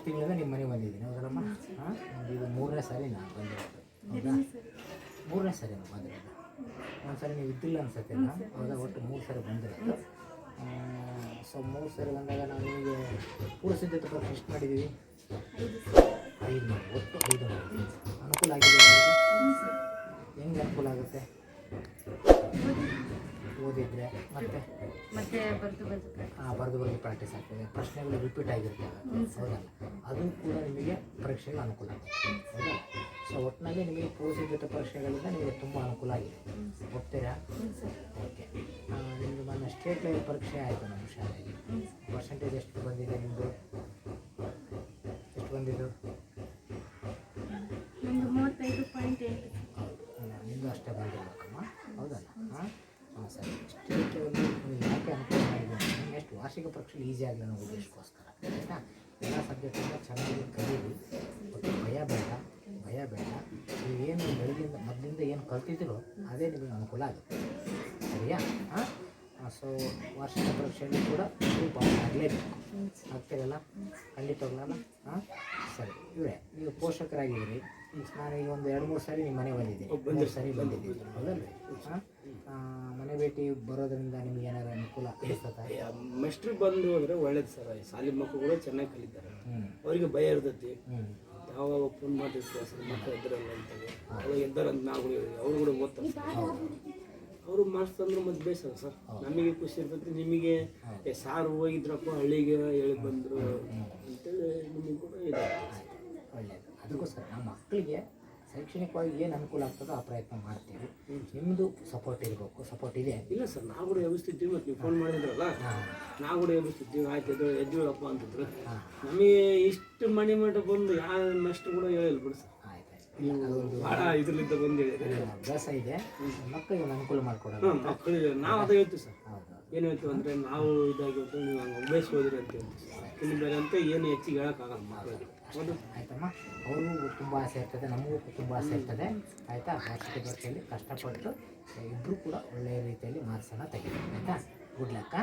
Last ತಿಂಗಳಿಂದ ನಿಮ್ಮ ಮನೆಗೆ ಬಂದಿದ್ದೀನಿ. ಹೌದಲ್ಲಮ್ಮ ಹಾಂ? ಇದು ಮೂರನೇ ಸಾರಿ ನಾನು ಬಂದಿರೋದು. ಹೌದಾ? ಮೂರನೇ ಸಾರಿ ನಾನು ಬಂದಿರೋದು. ಸರಿ ನೀವು ಇದ್ದಿಲ್ಲ ಅನ್ಸುತ್ತೆ ಹೌದಾ? ಒಟ್ಟು ಮೂರು ಸಾರಿ ಬಂದಿರೋದು. ಸೊ ಮೂರು ಸಾರಿ ಬಂದಾಗ ನಾವು ನಿಮಗೆ ಪೂರ್ವ ಸಿದ್ಧತೆ ಟೆಸ್ಟ್ ಮಾಡಿದ್ದೀವಿ. ಐದು ಮಾಡಿ ಐದು ಮಾಡಿದ್ದೀವಿ ಅನುಕೂಲ ಆಗಿದೆ ನಿಮಗೆ? ಹೆಂಗೆ ಅನುಕೂಲ ಆಗುತ್ತೆ ಓದಿದ್ರೆ ಮತ್ತೆ? ಮತ್ತೆ ಬರ್ದು ಬರ್ದು ಆ, ಬರೆದು ಬರೆದು ಪ್ರಾಕ್ಟೀಸ್ ಆಗ್ತದೆ. ಪ್ರಶ್ನೆಗಳು ರಿಪೀಟ್ ಆಗಿರ್ತವೆ. ಹೌದಲ್ಲ? ಅದು ಕೂಡ ನಿಮಗೆ ಪರೀಕ್ಷೆಗೆ ಅನುಕೂಲ ಆಗುತ್ತೆ ಹೌದಾ? ಸೊ ಒಟ್ಟಿನಲ್ಲಿ ನಿಮಗೆ ಪೂರ್ವಸಿದ್ಧತೆ ಪರೀಕ್ಷೆಗಳಿಂದ ನಿಮಗೆ ತುಂಬ ಅನುಕೂಲ ಆಗಿದೆ. ಹೋಗ್ತೀರಾ ಓಕೆ. ನಿಮ್ಮದು ಮೊನ್ನೆ ಸ್ಟೇಟ್ ಲೆವೆಲ್ ಪರೀಕ್ಷೆ ಆಯಿತು ನಮ್ಮ ಶಾಲೆಗೆ ಪರ್ಸೆಂಟೇಜ್ ಎಷ್ಟು ಬಂದಿದೆ ನಿಮ್ಮದು ಎಷ್ಟು ಬಂದಿದ್ದು? ನಿಮ್ಮದು ಅಷ್ಟೇ ಬಂದಿರಬೇಕಮ್ಮ ಹೌದಲ್ಲ? ಹಾಂ? ಹಾಂ ಸರಿ. ಸ್ಟೇಟ್ ನೀವು ಯಾಕೆ ಅನುಕೂಲ ನೆಕ್ಸ್ಟ್ ವಾರ್ಷಿಕ ಪರೀಕ್ಷೆ ಈಸಿ ಆಗಲಿ ಅನ್ನೋ ಉದ್ದೇಶಕ್ಕೋಸ್ಕರ ಆಯಿತಾ? ಎಲ್ಲ ಸಬ್ಜೆಕ್ಟನ್ನು ಚೆನ್ನಾಗಿ ಕಲೀರಿ ಮತ್ತು ಭಯ ಬೇಡ ಭಯ ಬೇಡ. ನೀವೇನು ಬೆಳಗಿಂದ ಮೊದಲಿಂದ ಏನು ಕಲ್ತಿದ್ದೀರೋ ಅದೇ ನಿಮಗೆ ಅನುಕೂಲ ಆಗುತ್ತೆ. ಸರಿಯಾ? ಹಾಂ ಸೊ ವಾರ್ಷಿಕ ಪರೀಕ್ಷೆಯಲ್ಲಿ ಕೂಡ ನೀವು ಪಾಸ್ ಆಗಲೇಬೇಕು. ಆಗ್ತಿರಲ್ಲ? ಖಂಡಿತವಾಗ್ಲಲ್ಲ ಹಾಂ ಸರಿ. ಇವರೇ ನೀವು ಪೋಷಕರಾಗಿದ್ದೀರಿ. ನಾನು ಈಗ ಒಂದು ಎರಡು ಮೂರು ಸಾರಿ ನಿಮ್ಮ ಮನೆ ಬಂದಿದ್ದೀನಿ. ಸರಿ ಸಾರಿ ಬಂದಿದ್ದೀನಿ. ಹೌದಲ್ರಿ? ಹಾಂ ಭೇಟಿ ಬರೋದ್ರಿಂದ ನಿಮ್ಗೆ ಏನಾದ್ರು ಅನುಕೂಲ ಮೆಸ್ಟ್ರಿಗೆ ಬಂದು ಹೋದ್ರೆ ಒಳ್ಳೇದು ಸರ್ ಈ ಶಾಲೆ ಮಕ್ಕಳು ಚೆನ್ನಾಗಿ ಕಲಿತಾರೆ. ಅವರಿಗೆ ಭಯ ಇರ್ತೈತಿ. ಯಾವಾಗ ಫೋನ್ ಮಾಡಿರ್ತೀವಿ ಸರ್ ಮಕ್ಕಳು ಇದ್ರಲ್ಲ ಅಂತೇಳಿ ಅವಾಗ ಎದ್ದಾರಂತ ನಾವು ಅವ್ರು ಕೂಡ ಓದ್ತಾರೆ ಅವರು ಮಾಡಿಸ್ತಂದ್ರೆ ಮತ್ತೆ ಬೇಸರ ಸರ್. ನಮಗೆ ಖುಷಿ ಇರ್ತೈತಿ ನಿಮಗೆ ಏ ಸಾರು ಹೋಗಿದ್ರಪ್ಪ ಹಳ್ಳಿಗೆ ಹೇಳಿ ಬಂದರು ಅಂತೇಳಿ ನಿಮಗೆ ಕೂಡ ಇದೆ ಒಳ್ಳೆಯದು ಅದಕ್ಕೋಸ್ಕರ ನಮ್ಮ ಮಕ್ಕಳಿಗೆ ಶೈಕ್ಷಣಿಕವಾಗಿ ಏನು ಅನುಕೂಲ ಆಗ್ತದೋ ಆ ಪ್ರಯತ್ನ ಮಾಡ್ತೀವಿ. ನಿಮ್ಮದು ಸಪೋರ್ಟ್ ಇರಬೇಕು ಸಪೋರ್ಟ್ ಇದೆ. ಇಲ್ಲ ಸರ್ ನಾವು ಕೂಡ ಎಬ್ಬಿಸ್ತಿದ್ವಿ ಮತ್ತು ನೀವು ಫೋನ್ ಮಾಡಿದ್ರಲ್ಲ? ನಾವು ಕೂಡ ಎಬ್ಬಿಸ್ತಿದ್ವಿ ಆಯ್ತು ಎದ್ದು ಎದ್ದಿವಪ್ಪ ಅಂತಿದ್ರು. ನಮಗೆ ಇಷ್ಟು ಮಣಿ ಮಠ ಬಂದು ಯಾವ ನಷ್ಟ ಕೂಡ ಹೇಳಿಲ್ಲ ಬಿಡಿ ಸರ್. ಆಯ್ತು ಬಂದಿದೆ ಅಭ್ಯಾಸ ಇದೆ. ಮಕ್ಕಳಿಗೆ ಅನುಕೂಲ ಮಾಡಿಕೊಡೋದು ಮಕ್ಕಳಿಗೆ ನಾವು ಅದೇ ಹೇಳ್ತೀವಿ ಸರ್. ಹೌದು. ಏನು ಹೇಳ್ತೀವಿ ಅಂದರೆ ನಾವು ಇದಾಗಿತ್ತು ನೀವು ಹಂಗೆ ಅಭ್ಯಾಸ ಅಂತ ಇನ್ನು ಬೇರೆ ಅಂತ ಏನು ಹೆಚ್ಚಿಗೆ ಹೇಳೋಕ್ಕಾಗಲ್ಲ ಮಕ್ಕಳಿಗೆ ಹೌದು? ಆಯ್ತಮ್ಮ. ಅವರು ತುಂಬ ಆಸೆ ಇರ್ತದೆ, ನಮಗೂ ತುಂಬ ಆಸೆ ಇರ್ತದೆ. ಆಯಿತಾ? ಹಾಸ್ಪಿಟಲ್ ಬರ್ತೀವಿ ಕಷ್ಟಪಟ್ಟು ಇಬ್ಬರು ಕೂಡ ಒಳ್ಳೆಯ ರೀತಿಯಲ್ಲಿ ಮಾರ್ಕ್ಸನ್ನು ತೆಗಿತೀವಿ ಆಯಿತಾ? ಗುಡ್ ಲಕ್ಕ